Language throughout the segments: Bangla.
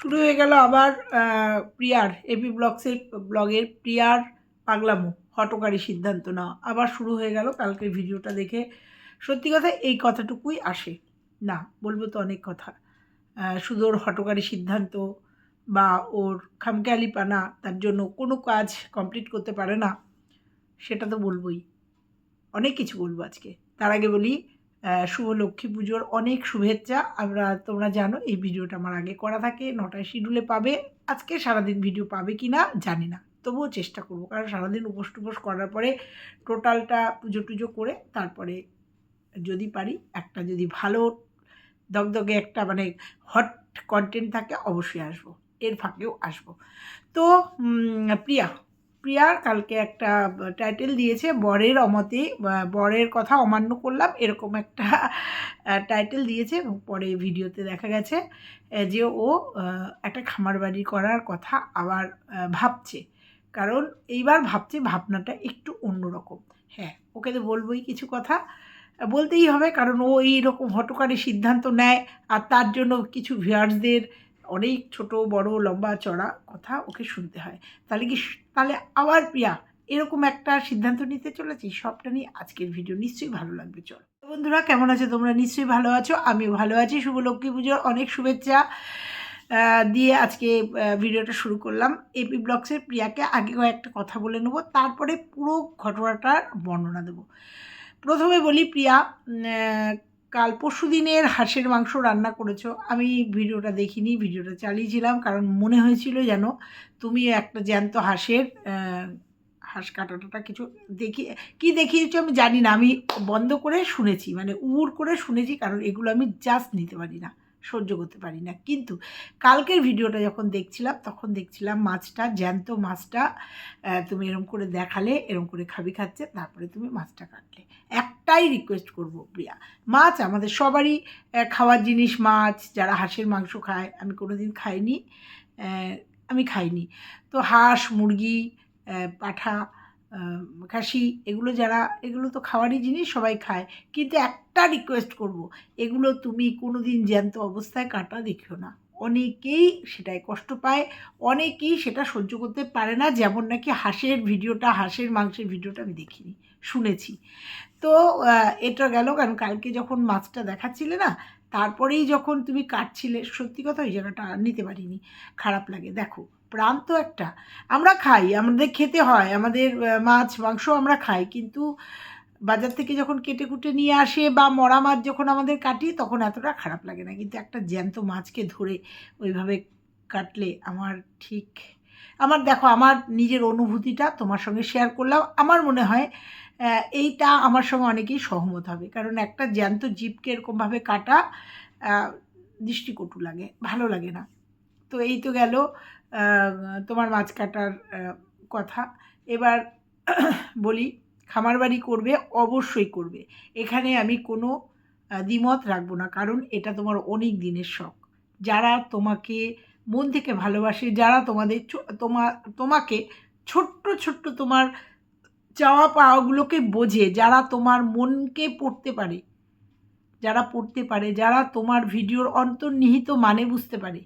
শুরু হয়ে গেল আবার প্রিয়ার এপি ব্লগসের ব্লগের প্রিয়ার পাগলামো, হটকারী সিদ্ধান্ত নেওয়া। আবার শুরু হয়ে গেল কালকের ভিডিওটা দেখে। সত্যি কথা, এই কথাটুকুই আসে। না, বলব তো অনেক কথা। শুধু ওর হটকারী সিদ্ধান্ত বা ওর খামখেয়ালিপানা, তার জন্য কোনো কাজ কমপ্লিট করতে পারে না, সেটা তো বলবোই। অনেক কিছু বলব আজকে। তার আগে বলি শুভ লক্ষ্মী পুজোর অনেক শুভেচ্ছা। আমরা, তোমরা জানো, এই ভিডিওটা আমার আগে করা থাকে, নটায় শিডিউলে পাবে। আজকে সারাদিন ভিডিও পাবে কি না জানি না। তবুও চেষ্টা করব, কারণ সারাদিন উপোস টুপোস করার পরে টোটালটা পুজো টুজো করে তারপরে যদি পারি, একটা যদি ভালো দগদগে একটা মানে হট কন্টেন্ট থাকে, অবশ্যই আসব। এর ফাঁকেও আসব। তো প্রিয়া প্রিয়ার কালকে একটা টাইটেল দিয়েছে, বরের অমতে বরের কথা অমান্য করলাম, এরকম একটা টাইটেল দিয়েছে, এবং পরে ভিডিওতে দেখা গেছে যে ও একটা খামার বাড়ি করার কথা আবার ভাবছে। কারণ এইবার ভাবছে ভাবনাটা একটু অন্যরকম। হ্যাঁ ওকে তো বলবোই কিছু কথা, বলতেই হবে, কারণ ও এইরকম হটকারী সিদ্ধান্ত নেয়, আর তার জন্য কিছু ভিউয়ার্সদের অনেক ছোট, বড়, লম্বা, চড়া কথা ওকে শুনতে হয়। তাহলে কি তাহলে আবার প্রিয়া, এরকম একটা সিদ্ধান্ত নিতে চলেছি? সবটা নিয়ে আজকের ভিডিও নিশ্চয়ই ভালো লাগবে, চলো। বন্ধুরা, কেমন আছো তোমরা? নিশ্চয়ই ভালো আছো। আমিও ভালো আছি। শুভ লক্ষ্মী পুজোর অনেক শুভেচ্ছা দিয়ে আজকে ভিডিওটা শুরু করলাম। এপি ব্লগসের প্রিয়াকে আগে কয়েকটা কথা বলে নেব, তারপরে পুরো ঘটনাটার বর্ণনা দেবো। প্রথমে বলি, প্রিয়া কাল পরশু দিনের হাঁসের মাংস রান্না করেছ। আমি ভিডিওটা দেখিনি, ভিডিওটা চালিয়েছিলাম, কারণ মনে হয়েছিল যেন তুমি একটা জ্যান্ত হাঁসের হাঁস কাটাটা কিছু দেখি, কি দেখিয়েছো আমি জানি না। আমি বন্ধ করে শুনেছি মানে উড় করে শুনেছি, কারণ এগুলো আমি জাস্ট নিতে পারি না। সহ্য করতে পারি না। কিন্তু কালকের ভিডিওটা যখন দেখছিলাম, তখন দেখছিলাম মাছটা, জ্যান্ত মাছটা তুমি এরম করে দেখালে, এরম করে খাবি খাচ্ছে, তারপরে তুমি মাছটা কাটলে। একটাই রিকোয়েস্ট করব প্রিয়া, মাছ আমাদের সবারই খাওয়ার জিনিস মাছ, যারা হাঁসের মাংস খায়, আমি কোনো দিন খাইনি আমি খাইনি। তো হাঁস, মুরগি পাঠা খাসি এগুলো যারা, এগুলো তো খাওয়ারই জিনিস, সবাই খায়। কিন্তু একটা রিকোয়েস্ট করব, এগুলো তুমি কোনো দিন জ্যান্ত অবস্থায় কাটা দেখিও না। অনেকেই সেটাই কষ্ট পায়, অনেকেই সেটা সহ্য করতে পারে না, যেমন নাকি হাঁসের ভিডিওটা, হাঁসের মাংসের ভিডিওটা আমি দেখিনি, শুনেছি। তো এটা গেল, কারণ কালকে যখন মাছটা দেখাচ্ছিলে না, তারপরেই যখন তুমি কাটছিলে, সত্যি কথা ওই জায়গাটা নিতে পারিনি, খারাপ লাগে। দেখো প্রাণ তো একটা। আমরা খাই, আমাদের খেতে হয়, আমাদের মাছ, মাংস আমরা খাই, কিন্তু বাজার থেকে যখন কেটে কুটে নিয়ে আসে বা মরা মাছ যখন আমাদের কাটি, তখন এতটা খারাপ লাগে না। কিন্তু একটা জ্যান্ত মাছকে ধরে ওইভাবে কাটলে আমার ঠিক, আমার দেখো, আমার নিজের অনুভূতিটা তোমার সঙ্গে শেয়ার করলাম। আমার মনে হয় এইটা আমার সঙ্গে অনেকেই সহমত হবে। কারণ একটা জ্যান্ত জীবকে এরকমভাবে কাটা দৃষ্টিকটু লাগে, ভালো লাগে না। তো এই তো গেল তোমার মাছ কাটার কথা। এবার বলি খামার বাড়ি করবে, অবশ্যই করবে। এখানে আমি কোনো দ্বিমত রাখব না, কারণ এটা তোমার অনেক দিনের শখ। যারা তোমাকে মন থেকে ভালোবাসে, যারা তোমাদের তোমা, তোমাকে ছোট্ট ছোট্ট তোমার চাওয়া পাওয়াগুলোকে বোঝে, যারা তোমার মনকে পড়তে পারে, যারা পড়তে পারে, যারা তোমার ভিডিওর অন্তর্নিহিত মানে বুঝতে পারে,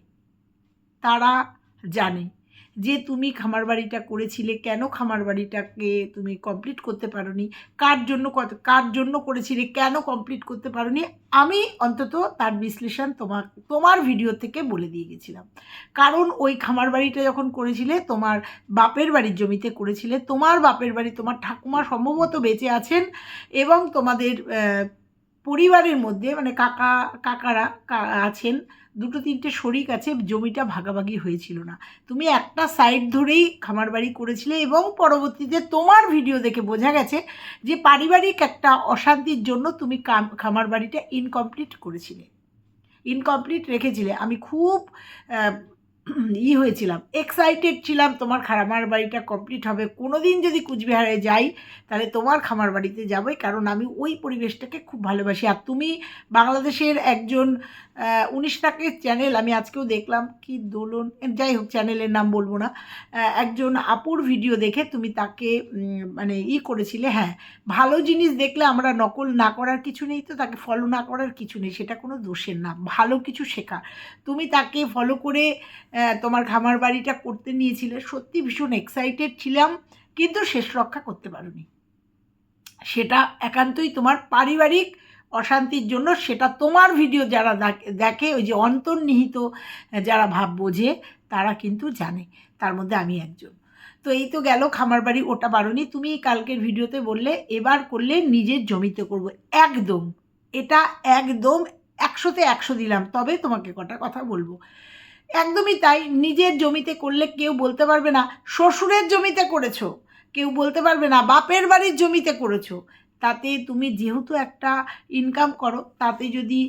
তারা জানে। যে তুমি খামার বাড়িটা করেছিলে, কেন খামার বাড়িটাকে তুমি কমপ্লিট করতে পারোনি? কার জন্য কত, কার জন্য করেছিলে, কেন কমপ্লিট করতে পারোনি? আমি অন্তত তার বিশ্লেষণ তোমার তোমার ভিডিও থেকে বলে দিয়ে গেছিলাম। কারণ ওই খামার বাড়িটা যখন করেছিলে, তোমার বাপের বাড়ির জমিতে করেছিলে, তোমার বাপের বাড়ি তোমার ঠাকুমা সম্ভবত বেঁচে আছেন এবং তোমাদের পরিবারের মধ্যে মানে কাকা, কাকারা আছেন, দুটো তিনটে শরিক আছে, জমিটা ভাগাভাগি হয়েছিল না। তুমি একটা সাইড ধরেই খামার বাড়ি করেছিলে এবং পরবর্তীতে তোমার ভিডিও দেখে বোঝা গেছে যে পারিবারিক একটা অশান্তির জন্য তুমি খামার বাড়িটা ইনকমপ্লিট করেছিলে। ইনকমপ্লিট রেখেছিলে। আমি খুব ই হয়েছিলাম এক্সাইটেড ছিলাম, তোমার খামার বাড়িটা কমপ্লিট হবে। কোনো দিন যদি কুচবিহারে যাই, তাহলে তোমার খামার বাড়িতে যাবোই, কারণ আমি ওই পরিবেশটাকে খুব ভালোবাসি। আর তুমি বাংলাদেশের একজন উনিশ টাকের চ্যানেল আমি আজকেও দেখলাম, কি দোলন যাই হোক চ্যানেলের নাম বলব না একজন আপুর ভিডিও দেখে তুমি তাকে মানে ই করেছিলে হ্যাঁ ভালো জিনিস দেখলে আমরা নকল না করার কিছু নেই তো, তাকে ফলো না করার কিছু নেই, সেটা কোনো দোষের না, ভালো কিছু শেখা। তুমি তাকে ফলো করে তোমার খামার বাড়িটা করতে নিয়েছিলে, সত্যি ভীষণ এক্সাইটেড ছিলাম, কিন্তু শেষ রক্ষা করতে পারোনি। সেটা একান্তই তোমার পারিবারিক অশান্তির জন্য সেটা তোমার ভিডিও যারা দেখ- ওই যে অন্তর্নিহিত যারা ভাব বোঝে, তারা কিন্তু জানে। তার মধ্যে আমি একজন। তো এই তো গেল খামার বাড়ি ওটা পারোনি তুমি কালকের ভিডিওতে বললে, এবার করলে নিজের জমিতে করব। একদম। এটা একদম একশোতে একশো দিলাম, তবে তোমাকে কটা কথা বলব। একদমই তাই, নিজের জমিতে করলে কেউ বলতে পারবে না, শ্বশুরের জমিতে করেছ। কেউ বলতে পারবে না, বাপের বাড়ির জমিতে করেছ। তাতে তুমি যেহেতু একটা ইনকাম করো, তাতে যদি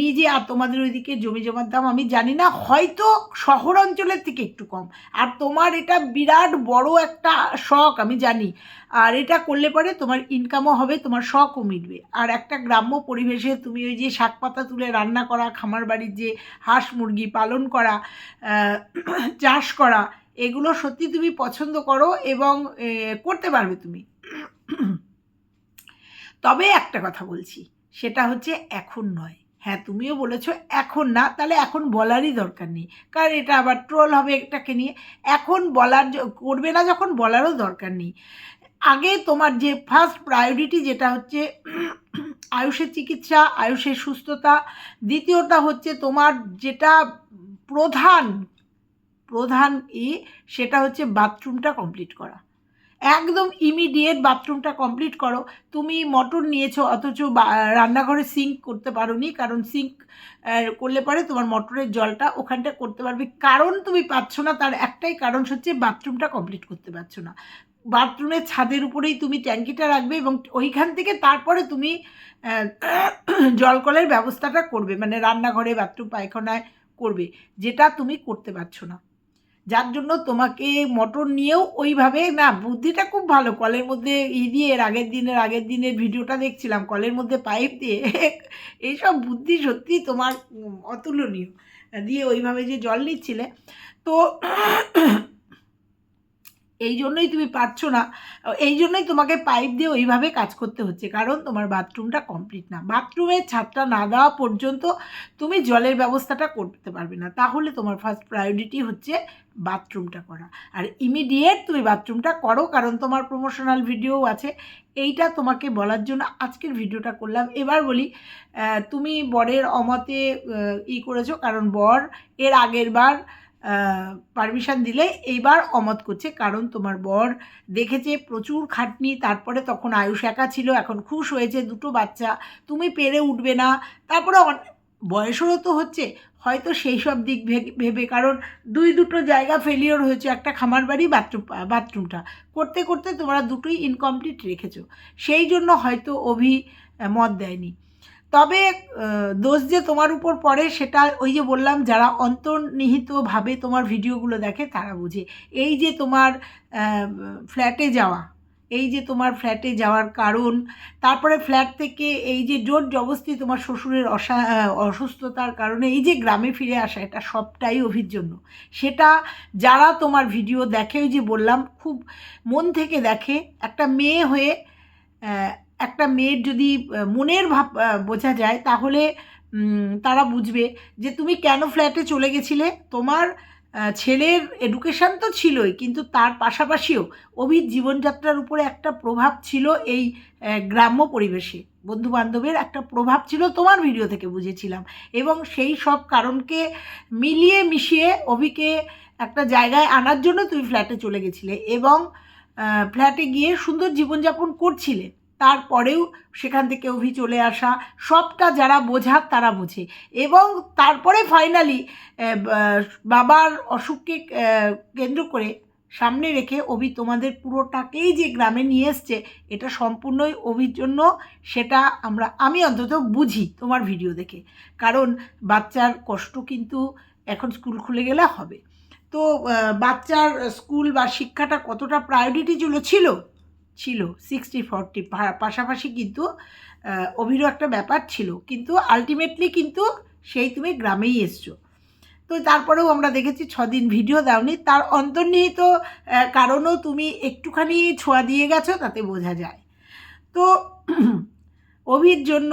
নিজে, আর তোমাদের ওইদিকে জমি জমার দাম আমি জানি না, হয়তো শহর অঞ্চলের থেকে একটু কম। আর তোমার এটা বিরাট বড় একটা শখ, আমি জানি। আর এটা করলে পরে তোমার ইনকামও হবে, তোমার শখও মিটবে। আর একটা গ্রাম্য পরিবেশে তুমি ওই যে শাক পাতা তুলে রান্না করা, খামার বাড়ির যে হাঁস মুরগি পালন করা চাষ করা এগুলো সত্যি তুমি পছন্দ করো এবং করতে পারবে তুমি। তবে একটা কথা বলছি, সেটা হচ্ছে এখন নয়। হ্যাঁ তুমিও বলেছ এখন না, তাহলে এখন বলারই দরকার নেই। কারণ এটা আবার ট্রোল হবে এটাকে নিয়ে। এখন বলার করবে না যখন, বলারও দরকার নেই। আগে তোমার যে ফার্স্ট প্রায়োরিটি যেটা হচ্ছে আয়ুষের চিকিৎসা, আয়ুষের সুস্থতা, দ্বিতীয়টা হচ্ছে তোমার যেটা প্রধান প্রধান ই সেটা হচ্ছে বাথরুমটা কমপ্লিট করা। একদম ইমিডিয়েট বাথরুমটা কমপ্লিট করো। তুমি মটর নিয়েছো, অথচ রান্নাঘরে সিঙ্ক করতে পারো নি কারণ সিঙ্ক করলে পরে তোমার মটরের জলটা ওখানটা করতে পারবে। কারণ তুমি পাচ্ছ না, তার একটাই কারণ হচ্ছে বাথরুমটা কমপ্লিট করতে পারছ না। বাথরুমের ছাদের উপরেই তুমি ট্যাঙ্কিটা রাখবে এবং ওইখান থেকে তারপরে তুমি জল কলের ব্যবস্থাটা করবে মানে রান্নাঘরে, বাথরুম, পায়খানায় করবে, যেটা তুমি করতে পারছ না। যার জন্য তোমাকে মোটর নিয়েও ওইভাবে, না, বুদ্ধিটা খুব ভালো। কলের মধ্যে ই দিয়ে, এর আগের দিনের আগের দিনের ভিডিওটা দেখছিলাম, কলের মধ্যে পাইপ দিয়ে। এইসব বুদ্ধি সত্যি তোমার অতুলনীয়। দিয়ে ওইভাবে যে জল নিচ্ছিলে। তো এই জন্যই তুমি পারছ না। এই জন্যই তোমাকে পাইপ দিয়ে ওইভাবে কাজ করতে হচ্ছে, কারণ তোমার বাথরুমটা কমপ্লিট না। বাথরুমের ছাদটা না দেওয়া পর্যন্ত তুমি জলের ব্যবস্থাটা করতে পারবে না। তাহলে তোমার ফার্স্ট প্রায়োরিটি হচ্ছে বাথরুমটা করা। আর ইমিডিয়েট তুমি বাথরুমটা করো, কারণ তোমার প্রমোশনাল ভিডিও আছে। এইটা তোমাকে বলার জন্য আজকের ভিডিওটা করলাম। এবার বলি তুমি বরের অমতে ই করেছ, কারণ বর এর আগের বার পারমিশন দিলে এইবার অমত করছে। কারণ তোমার বর দেখেছে প্রচুর খাটনি, তারপরে তখন আয়ুষ একা ছিল, এখন খুশ হয়েছে, দুটো বাচ্চা, তুমি পেরে উঠবে না। তারপরে বয়সেরও তো হচ্ছে, হয়তো সেই সব দিক ভেবে, কারণ দুই দুটো জায়গা ফেলিওর হয়েছে, একটা খামার বাড়ি বাথরুম বাথরুমটা করতে করতে তোমরা দুটোই ইনকমপ্লিট রেখেছো। সেই জন্য হয়তো অভি মত দেয়নি। তবে দোষ যে তোমার উপর পড়ে সেটা ওই যে বললাম, যারা অন্তর্নিহিতভাবে তোমার ভিডিওগুলো দেখে তারা বুঝে। এই যে তোমার ফ্ল্যাটে যাওয়া, এই যে তোমার ফ্ল্যাটে যাওয়ার কারণ, তারপরে ফ্ল্যাট থেকে এই যে জোর জবস্তি তোমার শ্বশুরের অসা অসুস্থতার কারণে, এই যে গ্রামে ফিরে আসা, এটা সবটাই অভির জন্য। সেটা যারা তোমার ভিডিও দেখে, ওই যে বললাম, খুব মন থেকে দেখে, একটা মেয়ে হয়ে একটা মেয়ের যদি মনের ভাব বোঝা যায়, তাহলে তারা বুঝবে যে তুমি কেন ফ্ল্যাটে চলে গেছিলে? তোমার ছেলের এডুকেশান তো ছিলই, কিন্তু তার পাশাপাশিও অভির জীবনযাত্রার উপরে একটা প্রভাব ছিল এই গ্রাম্য পরিবেশে। বন্ধু বান্ধবের একটা প্রভাব ছিল তোমার ভিডিও থেকে বুঝেছিলাম। এবং সেই সব কারণকে মিলিয়ে মিশিয়ে অভিকে একটা জায়গায় আনার জন্য তুমি ফ্ল্যাটে চলে গেছিলে এবং ফ্ল্যাটে গিয়ে সুন্দর জীবনযাপন করছিলে। তারপরেও সেখান থেকে অভি চলে আসা, সবটা যারা বোঝার তারা বোঝে। এবং তারপরে ফাইনালি বাবার অসুখকে কেন্দ্র করে সামনে রেখে অভি তোমাদের পুরোটাকেই যে গ্রামে নিয়ে এসছে, এটা সম্পূর্ণই অভির জন্য সেটা আমরা, আমি অন্তত বুঝি তোমার ভিডিও দেখে। কারণ বাচ্চার কষ্ট কিন্তু এখন স্কুল খুলে গেলে হবে। তো বাচ্চার স্কুল বা শিক্ষাটা কতটা প্রায়োরিটি ছিল ছিল ছিল সিক্সটি ফর্টি পাশাপাশি কিন্তু অভিরও একটা ব্যাপার ছিল। কিন্তু আলটিমেটলি কিন্তু সেই তুমি গ্রামেই এসছো। তো তারপরেও আমরা দেখেছি ছদিন ভিডিও দাওনি। তার অন্তর্নিহিত কারণও তুমি একটুখানি ছোঁয়া দিয়ে গেছো, তাতে বোঝা যায়। তো অভির জন্য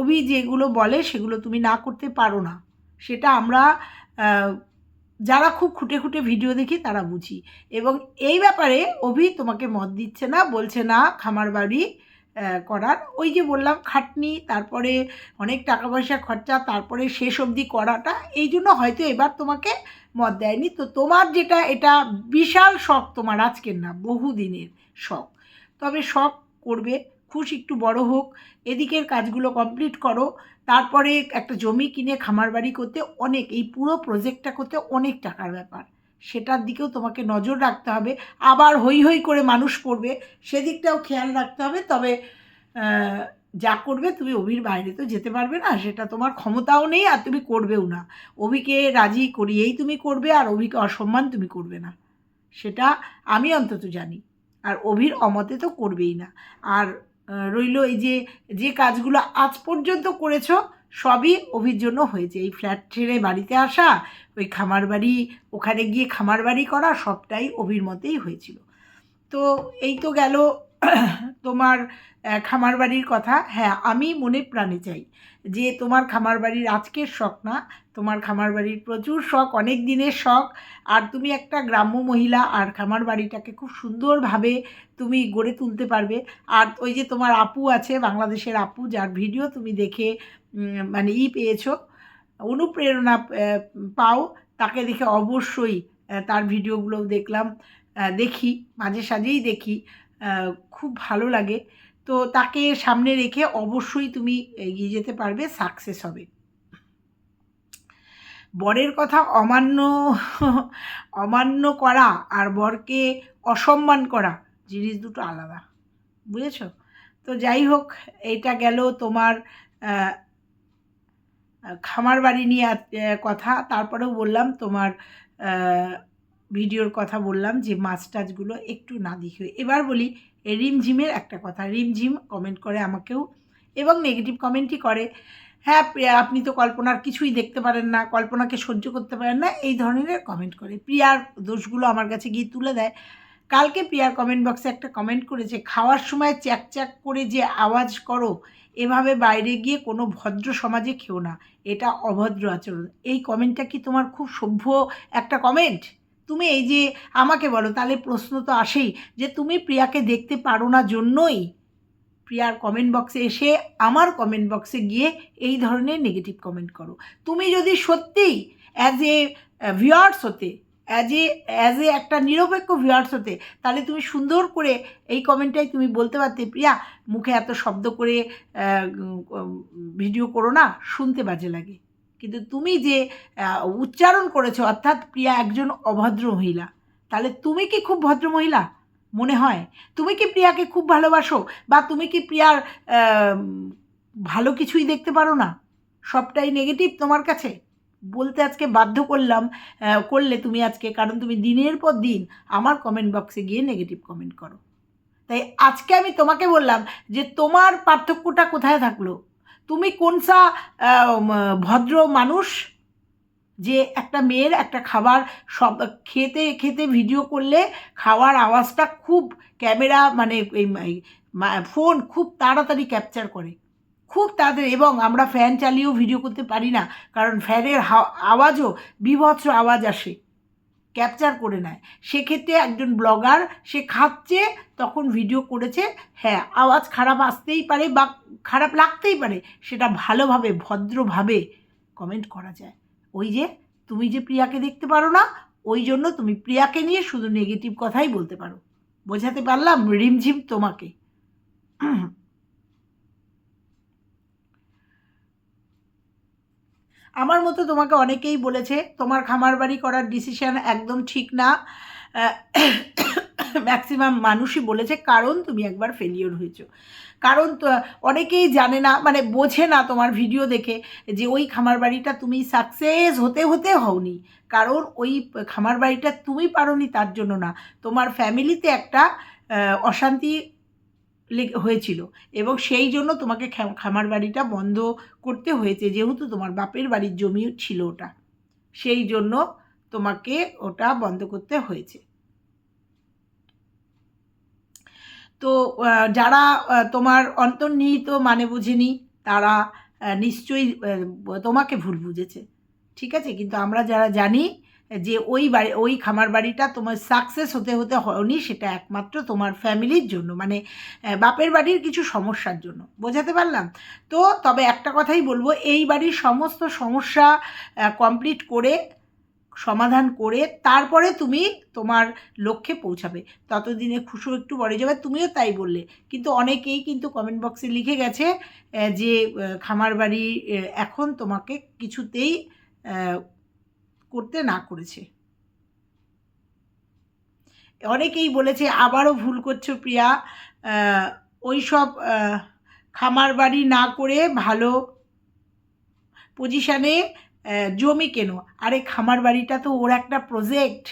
অভি যেগুলো বলে সেগুলো তুমি না করতে পারো না। সেটা আমরা যারা খুব খুঁটে খুঁটে ভিডিও দেখি তারা বুঝি। এবং এই ব্যাপারে অভি তোমাকে মত দিচ্ছে না, বলছে না খামার বাড়ি করার। ওই যে বললাম, খাটনি, তারপরে অনেক টাকা পয়সা খরচা, তারপরে শেষ অবধি করাটা, এই জন্য হয়তো এবার তোমাকে মত দেয়নি। তো তোমার যেটা, এটা বিশাল শখ তোমার আজকের না, বহুদিনের শখ। তবে শখ করবে, খুশ একটু বড় হোক, এদিকের কাজগুলো কমপ্লিট করো। তারপরে একটা জমি কিনে খামার বাড়ি করতে অনেক, এই পুরো প্রজেক্টটা করতে অনেক টাকার ব্যাপার। সেটার দিকেও তোমাকে নজর রাখতে হবে। আবার হই হই করে মানুষ পড়বে, সেদিকটাও খেয়াল রাখতে হবে। তবে যা করবে তুমি অভির বাইরে তো যেতে পারবে না, সেটা তোমার ক্ষমতাও নেই আর তুমি করবেও না। অভিকে রাজি করিয়েই তুমি করবে আর অভিকে অসম্মান তুমি করবে না। সেটা আমি অন্তত জানি। আর অভির অমতে তো করবেই না। আর রইল এই যে যে কাজগুলো আজ পর্যন্ত করেছ, সবই অভির জন্য হয়েছে। এই ফ্ল্যাট ছেড়ে বাড়িতে আসা, ওই খামার বাড়ি, ওখানে গিয়ে খামার বাড়ি করা, সবটাই অভির মতেই হয়েছিল। তো এই তো গেল তোমার খামার বাড়ির কথা। হ্যাঁ আমি মনে প্রাণে চাই যে তোমার খামার বাড়ির আজকের শখ না তোমার খামার বাড়ির প্রচুর শখ, অনেক দিনের শখ। আর তুমি একটা গ্রাম্য মহিলা, আর খামার বাড়িটাকে খুব সুন্দরভাবে তুমি গড়ে তুলতে পারবে। আর ওই যে তোমার আপু আছে, বাংলাদেশের আপু, যার ভিডিও তুমি দেখে মানে ই পেয়েছ, অনুপ্রেরণা পাও। তাকে দেখে অবশ্যই তার ভিডিওগুলো দেখলাম দেখি, মাঝে সাঝেই দেখি খুব ভালো লাগে। তো তাকে সামনে রেখে অবশ্যই তুমি এগিয়ে যেতে পারবে, সাকসেস হবে। বরের কথা অমান্য অমান্য করা আর বরকে অসম্মান করা, জিনিস দুটো আলাদা। বুঝেছ? তো যাই হোক এটা গেল তোমার খামার বাড়ি নিয়ে কথা। তারপরেও বললাম তোমার ভিডিওর কথা বললাম যে মাছ টাছগুলো একটু না দেখিও এবার বলি রিমঝিমের একটা কথা। রিমঝিম কমেন্ট করে আমাকেও এবং নেগেটিভ কমেন্টই করে। হ্যাঁ আপনি তো কল্পনার কিছুই দেখতে পারেন না, কল্পনাকে সহ্য করতে পারেন না, এই ধরনের কমেন্ট করে। প্রিয়ার দোষগুলো আমার কাছে গিয়ে তুলে দেয়। কালকে প্রিয়ার কমেন্ট বক্সে একটা কমেন্ট করেছে, খাওয়ার সময় চ্যাক চ্যাক করে যে আওয়াজ করো, এভাবে বাইরে গিয়ে কোনো ভদ্র সমাজে খেও না, এটা অভদ্র আচরণ। এই কমেন্টটা কি তোমার খুব সভ্য একটা কমেন্ট তুমি এই যে আমাকে বলো, তাহলে প্রশ্ন তো আসেই যে তুমি প্রিয়াকে দেখতে পারো না জন্যই। প্রিয়ার কমেন্ট বক্সে এসে আমার কমেন্ট বক্সে গিয়ে এই ধরনের নেগেটিভ কমেন্ট করো। তুমি যদি সত্যিই অ্যাজ এ ভিউয়ার্স হতে অ্যাজ এ অ্যাজ এ একটা নিরপেক্ষ ভিউয়ার্স হতে, তাহলে তুমি সুন্দর করে এই কমেন্টটাই তুমি বলতে পারতে, প্রিয়া, মুখে এত শব্দ করে ভিডিও করো না, শুনতে বাজে লাগে। কিন্তু তুমি যে উচ্চারণ করেছ, অর্থাৎ প্রিয়া একজন অভদ্র মহিলা, তাহলে তুমি কি খুব ভদ্র মহিলা? মনে হয়? তুমি কি প্রিয়াকে খুব ভালোবাসো? বা তুমি কি প্রিয়ার ভালো কিছুই দেখতে পারো না? সবটাই নেগেটিভ তোমার কাছে? বলতে আজকে বাধ্য করলাম করলে তুমি আজকে, কারণ তুমি দিনের পর দিন আমার কমেন্ট বক্সে গিয়ে নেগেটিভ কমেন্ট করো। তাই আজকে আমি তোমাকে বললাম যে তোমার পার্থক্যটা কোথায় থাকল? তুমি কোনসা ভদ্র মানুষ? যে একটা মেয়ের একটা খাবার সব খেতে খেতে ভিডিও করলে খাওয়ার আওয়াজটা খুব ক্যামেরা মানে এই ফোন খুব তাড়াতাড়ি ক্যাপচার করে। খুব তাদের এবং আমরা ফ্যান চালিয়েও ভিডিও করতে পারি না, কারণ ফ্যানের আওয়াজও বিভৎস আওয়াজ আসে ক্যাপচার করে নেয়। সেক্ষেত্রে একজন ব্লগার সে খাচ্ছে, তখন ভিডিও করেছে হ্যাঁ আওয়াজ খারাপ আসতেই পারে বা খারাপ লাগতেই পারে, সেটা ভালোভাবে, ভদ্রভাবে কমেন্ট করা যায়। ওই যে তুমি যে প্রিয়াকে দেখতে পারো না, ওই জন্য তুমি প্রিয়াকে নিয়ে শুধু নেগেটিভ কথাই বলতে পারো। বোঝাতে পারলাম রিমঝিম তোমাকে। আমার মতো তোমাকে অনেকেই বলেছে, তোমার খামার বাড়ি করার ডিসিশন একদম ঠিক না। ম্যাক্সিমাম মানুষই বলেছে, কারণ তুমি একবার ফেলিওর হয়েছো। কারণ অনেকেই জানে না মানে বোঝে না তোমার ভিডিও দেখে যে ওই খামার বাড়িটা তুমি সাকসেস হতে হতে হওনি। কারণ ওই খামার বাড়িটা তুমি পারোনি তার জন্য না। তোমার ফ্যামিলিতে একটা অশান্তি হয়েছিল এবং সেই জন্য তোমাকে খামার বাড়িটা বন্ধ করতে হয়েছে, যেহেতু তোমার বাপের বাড়ির জমি ছিল ওটা। সেই জন্য তোমাকে ওটা বন্ধ করতে হয়েছে। তো যারা তোমার অন্তর্নিহিত মানে বুঝেনি, তারা নিশ্চয়ই তোমাকে ভুল বুঝেছে। ঠিক আছে? কিন্তু আমরা যারা জানি যে ওই বাড়ি, ওই খামার বাড়িটা তোমার সাকসেস হতে হতে হয়নি, সেটা একমাত্র তোমার ফ্যামিলির জন্য মানে বাপের বাড়ির কিছু সমস্যার জন্য। বোঝাতে পারলাম? তো, তবে একটা কথাই বলব, এই বাড়ির সমস্ত সমস্যা কমপ্লিট করে সমাধান করে তারপরে তুমি তোমার লক্ষ্যে পৌঁছাবে। ততদিনে খুশু একটু বড় যাবে, তুমিও তাই বললে। কিন্তু অনেকেই কিন্তু কমেন্ট বক্সে লিখে গেছে যে খামার বাড়ি এখন তোমাকে কিছুতেই করতে না করেছে। অনেকেই বলেছে, আবারও ভুল করছ প্রিয়া। ওই সব খামার বাড়ি না করে ভালো পজিশানে জমি কেন? আরে খামার বাড়িটা তো ওর একটা প্রজেক্ট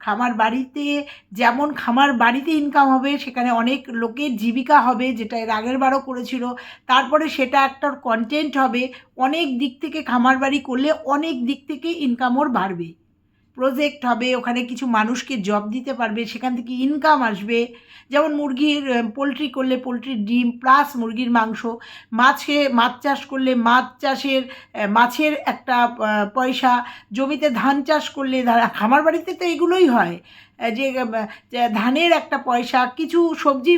খামার বাড়িতে যেমন খামার বাড়িতে ইনকাম হবে, সেখানে অনেক লোকের জীবিকা হবে, যেটা এর আগের বারও করেছিল। তারপরে সেটা একটা কন্টেন্ট হবে। অনেক দিক থেকে খামার বাড়ি করলে অনেক দিক থেকে ইনকাম ওর বাড়বে। প্রজেক্ট হবে, ওখানে কিছু মানুষকে জব দিতে পারবে, সেখান থেকে ইনকাম আসবে। যেমন মুরগির পোলট্রি করলে পোলট্রির ডিম প্লাস মুরগির মাংস। মাছে মাছ চাষ করলে মাছ চাষের মাছের একটা পয়সা। জমিতে ধান চাষ করলে খামার বাড়িতে তো এগুলোই হয়। যে ধানের একটা পয়সা, কিছু সবজি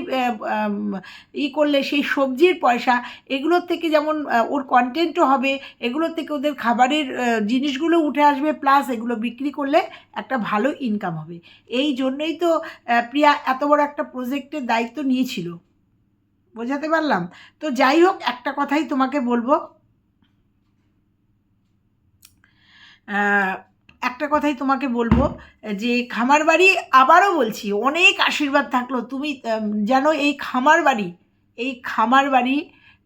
ই করলে সেই সবজির পয়সা, এগুলোর থেকে যেমন ওর কন্টেন্টও হবে, এগুলোর থেকে ওদের খাবারের জিনিসগুলো উঠে আসবে প্লাস এগুলো বিক্রি করলে একটা ভালো ইনকাম হবে। এই জন্যই তো প্রিয়া এত বড় একটা প্রজেক্টের দায়িত্ব নিয়েছিল। বোঝাতে পারলাম? তো যাই হোক, একটা কথাই তোমাকে বলব। একটা কথাই তোমাকে বলব, যে খামার বাড়ি আবারও বলছি, অনেক আশীর্বাদ থাকল। তুমি যেন এই খামার বাড়ি এই খামার বাড়ি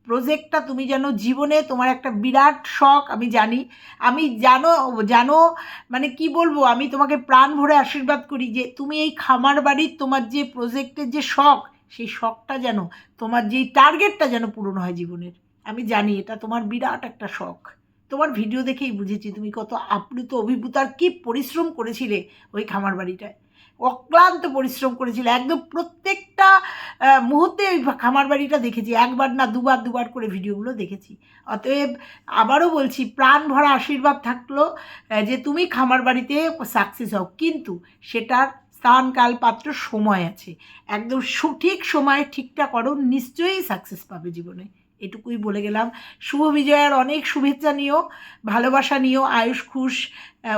প্রজেক্টটা তুমি যেন জীবনে তোমার একটা বিরাট শখ, আমি জানি। আমি জানো জানো মানে কি বলব, আমি তোমাকে প্রাণ ভরে আশীর্বাদ করি যে তুমি এই খামার বাড়ির তোমার যে প্রজেক্টের যে শখ, সেই শখটা যেন, তোমার যেই টার্গেটটা যেন পূরণ হয় জীবনের। আমি জানি এটা তোমার বিরাট একটা শখ। তোমার ভিডিও দেখেই বুঝেছি তুমি কত আপ্লুত অভিভূত আর কী পরিশ্রম করেছিলে ওই খামার বাড়িটায়। অক্লান্ত পরিশ্রম করেছিলে। একদম প্রত্যেকটা মুহূর্তে ওই খামার বাড়িটা দেখেছি। একবার না দুবার দুবার করে ভিডিওগুলো দেখেছি। অতএব আবারও বলছি, প্রাণ ভরা আশীর্বাদ থাকল যে তুমি খামার বাড়িতে সাকসেস হও। কিন্তু সেটার স্থান কাল পাত্র সময় আছে। একদম সঠিক সময়ে ঠিকটা করো, নিশ্চয়ই সাকসেস পাবে জীবনে। এটুকুই বলে গেলাম। শুভ বিজয়ার অনেক শুভেচ্ছা নিও, ভালোবাসা নিও, আয়ুষ, খুশ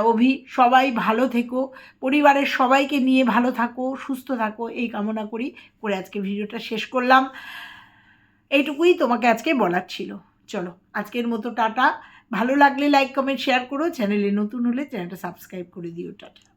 অভি, সবাই ভালো থেকো, পরিবারের সবাইকে নিয়ে ভালো থাকো, সুস্থ থাকো, এই কামনা করি, করে আজকে ভিডিওটা শেষ করলাম। এইটুকুই তোমাকে আজকে বলার ছিল। চলো, আজকের মতো টাটা। ভালো লাগলে লাইক কমেন্ট শেয়ার করো। চ্যানেলে নতুন হলে চ্যানেলটা সাবস্ক্রাইব করে দিও। টাটা।